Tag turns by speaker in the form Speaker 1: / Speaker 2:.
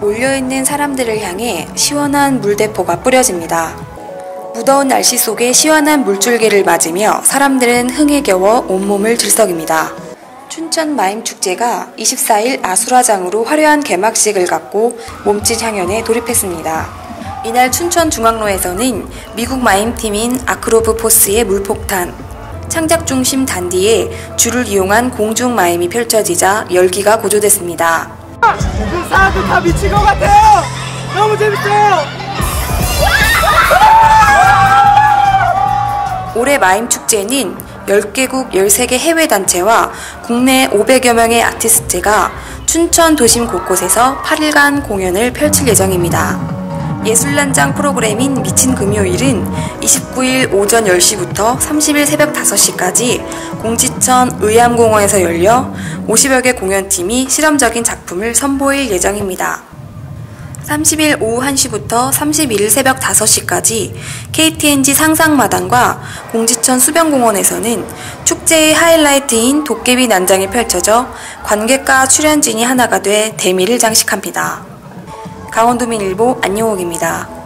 Speaker 1: 몰려있는 사람들을 향해 시원한 물대포가 뿌려집니다. 무더운 날씨 속에 시원한 물줄기를 맞으며 사람들은 흥에 겨워 온몸을 들썩입니다. 춘천 마임 축제가 24일 아수라장으로 화려한 개막식을 갖고 몸짓 향연에 돌입했습니다. 이날 춘천 중앙로에서는 미국 마임팀인 아크로브 포스의 물폭탄, 창작 중심 단디에 줄을 이용한 공중 마임이 펼쳐지자 열기가 고조됐습니다.
Speaker 2: 그 사람들 다 미친 것 같아요. 너무 재밌어요.
Speaker 1: 올해 마임 축제는 10개국 13개 해외 단체와 국내 500여 명의 아티스트가 춘천 도심 곳곳에서 8일간 공연을 펼칠 예정입니다. 예술단장 프로그램인 미친 금요일은 29일 오전 10시부터 30일 새벽 5시까지 공지천 의암공원에서 열려 50여 개 공연팀이 실험적인 작품을 선보일 예정입니다. 30일 오후 1시부터 31일 새벽 5시까지 KTNG 상상마당과 공지천 수변공원에서는 축제의 하이라이트인 도깨비 난장이 펼쳐져 관객과 출연진이 하나가 돼 대미를 장식합니다. 강원도민일보 안용옥입니다.